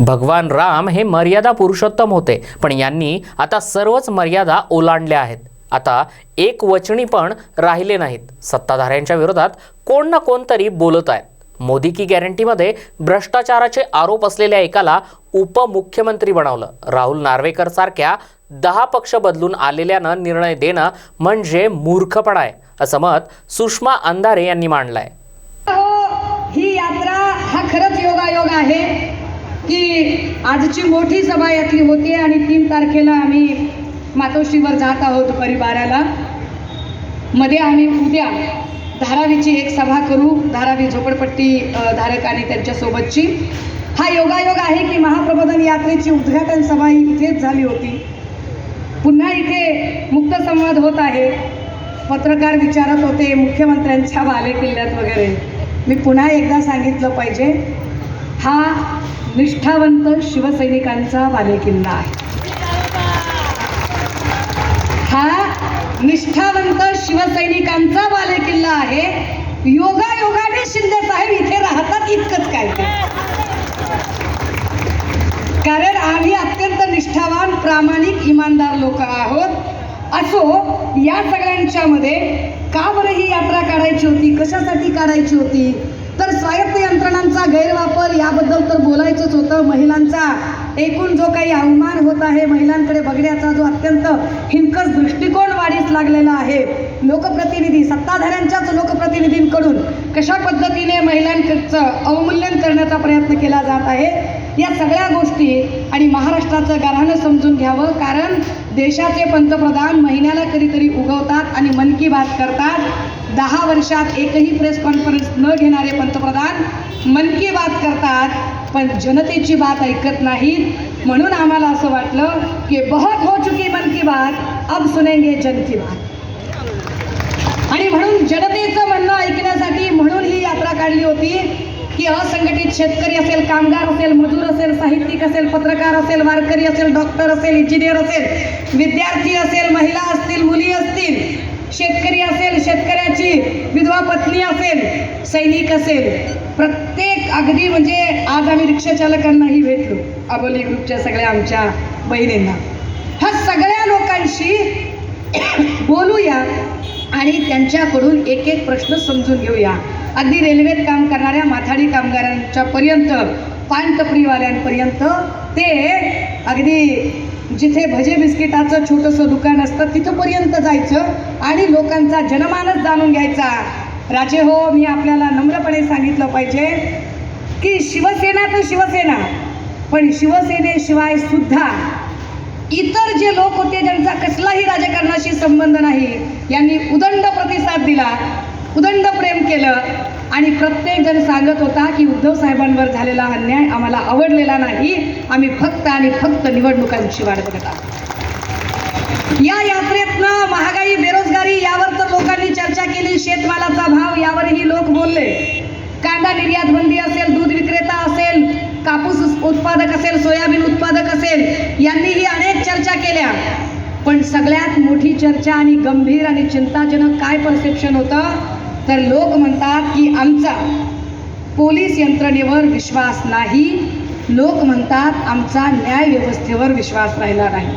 भगवान राम हे मर्यादा पुरुषोत्तम होते पण यांनी आता सर्वच मर्यादा ओलांडल्या आहेत. आता एक वचनी पण राहिले नाहीत. सत्ताधाऱ्यांच्या विरोधात कोण ना कोणतरी बोलत आहेत मोदी की गॅरंटीमध्ये भ्रष्टाचाराचे आरोप असलेल्या एकाला उपमुख्यमंत्री बनवलं. राहुल नार्वेकर सारख्या दहा पक्ष बदलून आलेल्यानं निर्णय देणं म्हणजे मूर्खपणा आहे असं मत सुषमा अंधारे यांनी मांडलंय. हो ही यात्रा हा खरंच योगायोग आहे. की आजची मोठी सभा यातली होती आणि तीन तारखेला आम्ही मातोश्रीवर जात आहोत परिवाराला. मध्ये आम्ही उद्या धारावीची एक सभा करू धारावी झोपडपट्टी धारक आणि त्यांच्यासोबतची हा योगायोग आहे की महाप्रबोधन यात्रेची उद्घाटन सभा ही इथेच झाली होती. पुन्हा इथे मुक्त संवाद होत आहे. पत्रकार विचारत होते मुख्यमंत्र्यांच्या बालेकिल्ल्यात वगैरे. मी पुन्हा एकदा सांगितलं पाहिजे हा निष्ठावंत शिवसैनिकांचा बालेकिल्ला आहे. हा निष्ठावंत शिवसैनिकांचा बालेकिल्ला आहे. योगा योगाने शिंदे साहेब इथे राहतात इतकंच काय कारण आम्ही अत्यंत निष्ठावान प्रामाणिक इमानदार लोक आहोत. असो या सगळ्यांच्या मध्ये का बरं ही यात्रा काढायची होती? कशासाठी काढायची होती? तर स्वायत्त यंत्रणांचा गैरवापर याबद्दल तर बोलायचंच होतं. महिलांचा एकूण जो काही अवमान होत आहे महिलांकडे बघण्याचा जो अत्यंत हिंकस दृष्टिकोन वाढीस लागलेला आहे. लोकप्रतिनिधी सत्ताधाऱ्यांच्याच लोकप्रतिनिधींकडून कशा पद्धतीने महिलांचं अवमूल्यन करण्याचा प्रयत्न केला जात आहे या सगळ्या गोष्टी आणि महाराष्ट्राचं गाऱ्हाणं समजून घ्यावं. कारण देशाचे पंतप्रधान महिन्याला कधीतरी उगवतात आणि मन की बात करतात. दहा वर्षात एकही प्रेस कॉन्फरन्स न घेणारे पंतप्रधान मन की बात करतात पण जनतेची बात ऐकत नाहीत. म्हणून आम्हाला असं वाटलं की बहुत हो चुकी मन की बात अब सुनेंगे जन की बात. आणि म्हणून जनतेचं म्हणणं ऐकण्यासाठी म्हणून ही यात्रा काढली होती की असंघटित शेतकरी असेल कामगार असेल मजूर असेल साहित्यिक असेल पत्रकार असेल वारकरी असेल डॉक्टर असेल इंजिनियर असेल विद्यार्थी असेल महिला असतील मुली असतील शेतकरी असेल शेतकऱ्याची विधवा पत्नी असेल सैनिक असेल प्रत्येक अगदी म्हणजे आज आम्ही रिक्षाचालकांनाही भेटलो अबोली ग्रुपच्या सगळ्या आमच्या बहिणींना. ह्या सगळ्या लोकांशी बोलूया आणि त्यांच्याकडून एक एक प्रश्न समजून घेऊया. अगदी रेल्वेत काम करणाऱ्या माथाडी कामगारांच्या पर्यंत पानटपरीवाल्यांपर्यंत ते अगदी जिथे भजे बिस्किटाचं छोटंसं दुकान असतं तिथंपर्यंत जायचं आणि लोकांचा जनमानस जाणून घ्यायचा. राजे हो मी आपल्याला नम्रपणे सांगितलं पाहिजे की शिवसेना तर शिवसेना पण शिवसेनेशिवाय सुद्धा इतर जे लोक होते ज्यांचा कसलाही राजकारणाशी संबंध नाही यांनी उदंड प्रतिसाद दिला. उदंड प्रेम केलं आणि प्रत्येक जण सांगत होता की उद्धव साहेबांवर झालेला अन्याय आम्हाला आवडलेला नाही. आम्ही फक्त आणि फक्त निवडणुकांची वाट बघत आहोत. या यात्रेतनं महागाई बेरोजगारी यावर तर लोकांनी चर्चा केली. शेतमालाचा भाव यावरही लोक बोलले. कांदा निर्यात बंदी असेल दूध विक्रेता असेल कापूस उत्पादक असेल सोयाबीन उत्पादक असेल यांनीही अनेक चर्चा केल्या. पण सगळ्यात मोठी चर्चा आणि गंभीर आणि चिंताजनक काय परसेप्शन होतं? तर लोक म्हणतात की आमचा पोलीस यंत्रणेवर विश्वास नाही. लोक म्हणतात आमचा न्याय व्यवस्थेवर विश्वास राहिला नाही.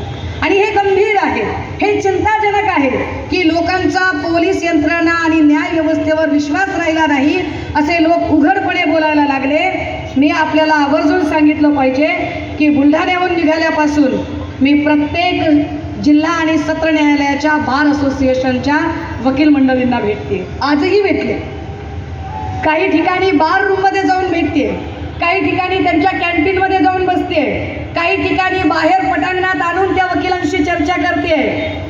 आणि हे गंभीर आहे. हे चिंताजनक आहे की लोकांचा पोलीस यंत्रणा आणि न्याय व्यवस्थेवर विश्वास राहिला नाही असे लोक उघडपणे बोलायला लागले. मी आपल्याला आवर्जून सांगितलं पाहिजे की बुलढाण्याहून निघाल्यापासून मी प्रत्येक जिल्हा आणि सत्र न्यायालयाच्या बार असोसिएशनच्या वकील मंडळींना भेटते आजही भेटले. काही ठिकाणी बार रूममध्ये जाऊन भेटते काही ठिकाणी त्यांच्या कॅन्टीनमध्ये जाऊन बसते काही ठिकाणी बाहेर पटांगणात आणून त्या वकिलांशी चर्चा करते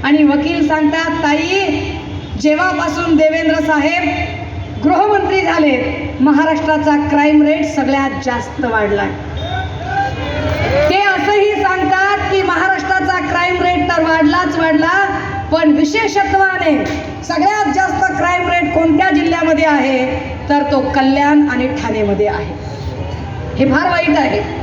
आणि वकील सांगतात ताई जेव्हापासून देवेंद्र साहेब गृहमंत्री झाले महाराष्ट्राचा क्राईम रेट सगळ्यात जास्त वाढलाय. ते असंही सांगतात की महाराष्ट्राचा क्राईम रेट तर वाढलाच वाढला पण विशेषत्वाने सगळ्यात जास्त क्राईम रेट कोणत्या जिल्ह्यामध्ये आहे? तर तो कल्याण आणि ठाणेमध्ये आहे. हे फार वाईट आहे.